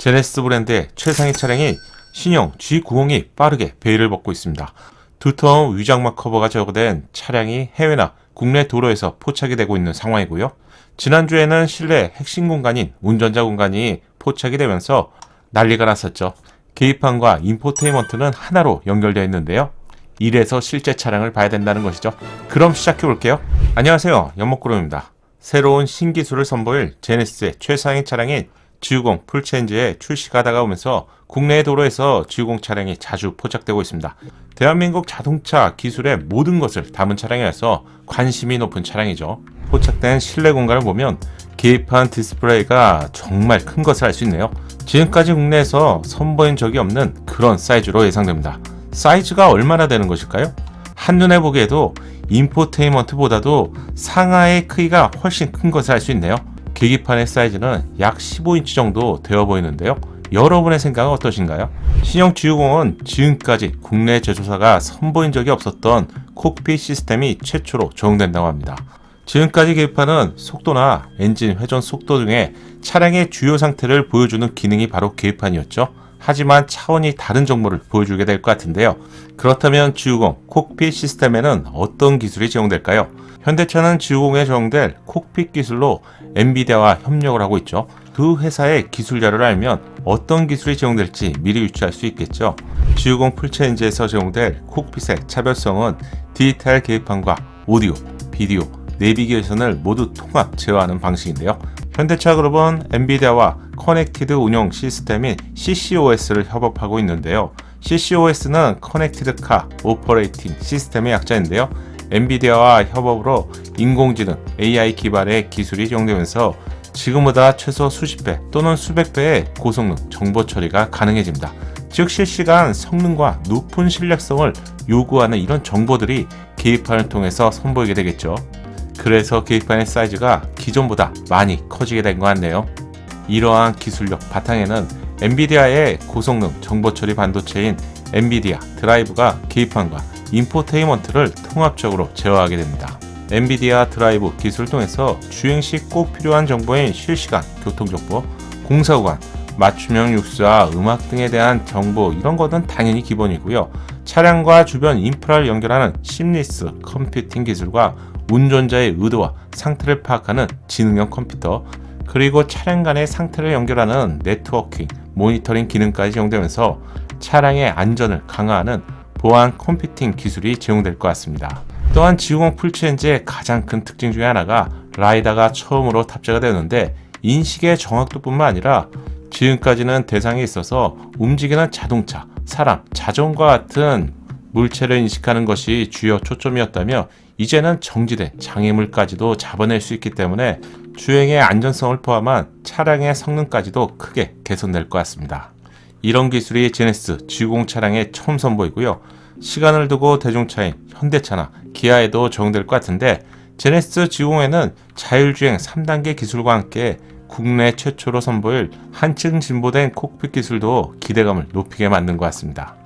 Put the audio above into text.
제네시스 브랜드의 최상위 차량인 신형 G90이 빠르게 베일을 벗고 있습니다. 두터운 위장막 커버가 제거된 차량이 해외나 국내 도로에서 포착이 되고 있는 상황이고요. 지난주에는 실내 핵심 공간인 운전자 공간이 포착이 되면서 난리가 났었죠. 계기판과 인포테인먼트는 하나로 연결되어 있는데요. 이래서 실제 차량을 봐야 된다는 것이죠. 그럼 시작해 볼게요. 안녕하세요. 연목구름입니다. 새로운 신기술을 선보일 제네시스의 최상위 차량인 G90 풀체인지의 출시가 다가오면서 국내 도로에서 G90 차량이 자주 포착되고 있습니다. 대한민국 자동차 기술의 모든 것을 담은 차량이라서 관심이 높은 차량이죠. 포착된 실내 공간을 보면 계기판 디스플레이가 정말 큰 것을 알 수 있네요. 지금까지 국내에서 선보인 적이 없는 그런 사이즈로 예상됩니다. 사이즈가 얼마나 되는 것일까요? 한눈에 보기에도 인포테인먼트보다도 상하의 크기가 훨씬 큰 것을 알 수 있네요. 계기판의 사이즈는 약 15인치 정도 되어 보이는데요. 여러분의 생각은 어떠신가요? 신형 G60은 지금까지 국내 제조사가 선보인 적이 없었던 콕핏 시스템이 최초로 적용된다고 합니다. 지금까지 계기판은 속도나 엔진 회전 속도 등의 차량의 주요 상태를 보여주는 기능이 바로 계기판이었죠. 하지만 차원이 다른 정보를 보여주게 될 것 같은데요. 그렇다면 G60 콕핏 시스템에는 어떤 기술이 적용될까요? 현대차는 G60에 적용될 콕핏 기술로 엔비디아와 협력을 하고 있죠. 그 회사의 기술 자료를 알면 어떤 기술이 적용될지 미리 유추할 수 있겠죠. G60 풀체인지에서 적용될 콕핏의 차별성은 디지털 계기판과 오디오, 비디오, 내비게이션을 모두 통합 제어하는 방식인데요. 현대차 그룹은 엔비디아와 커넥티드 운영 시스템인 CCOS를 협업하고 있는데요. CCOS는 커넥티드 카 오퍼레이팅 시스템의 약자인데요. 엔비디아와 협업으로 인공지능 AI 기반의 기술이 적용되면서 지금보다 최소 수십 배 또는 수백 배의 고성능 정보 처리가 가능해집니다. 즉 실시간 성능과 높은 신뢰성을 요구하는 이런 정보들이 계기판을 통해서 선보이게 되겠죠. 그래서 계기판의 사이즈가 기존보다 많이 커지게 된 것 같네요. 이러한 기술력 바탕에는 엔비디아의 고성능 정보 처리 반도체인 엔비디아 드라이브가 계기판과 인포테인먼트를 통합적으로 제어하게 됩니다. 엔비디아 드라이브 기술을 통해서 주행 시 꼭 필요한 정보인 실시간 교통정보, 공사 구간, 맞춤형 육수와 음악 등에 대한 정보 이런 것은 당연히 기본이고요. 차량과 주변 인프라를 연결하는 심리스 컴퓨팅 기술과 운전자의 의도와 상태를 파악하는 지능형 컴퓨터, 그리고 차량 간의 상태를 연결하는 네트워킹, 모니터링 기능까지 적용되면서 차량의 안전을 강화하는 보안 컴퓨팅 기술이 제공될 것 같습니다. 또한 G60 풀체인지의 가장 큰 특징 중에 하나가 라이다가 처음으로 탑재가 되는데 인식의 정확도뿐만 아니라 지금까지는 대상에 있어서 움직이는 자동차, 사람, 자전거 같은 물체를 인식하는 것이 주요 초점이었다며 이제는 정지된 장애물까지도 잡아낼 수 있기 때문에 주행의 안전성을 포함한 차량의 성능까지도 크게 개선될 것 같습니다. 이런 기술이 제네시스 G90 차량에 처음 선보이고요. 시간을 두고 대중차인 현대차나 기아에도 적용될 것 같은데 제네시스 G90에는 자율주행 3단계 기술과 함께 국내 최초로 선보일 한층 진보된 콕핏 기술도 기대감을 높이게 만든 것 같습니다.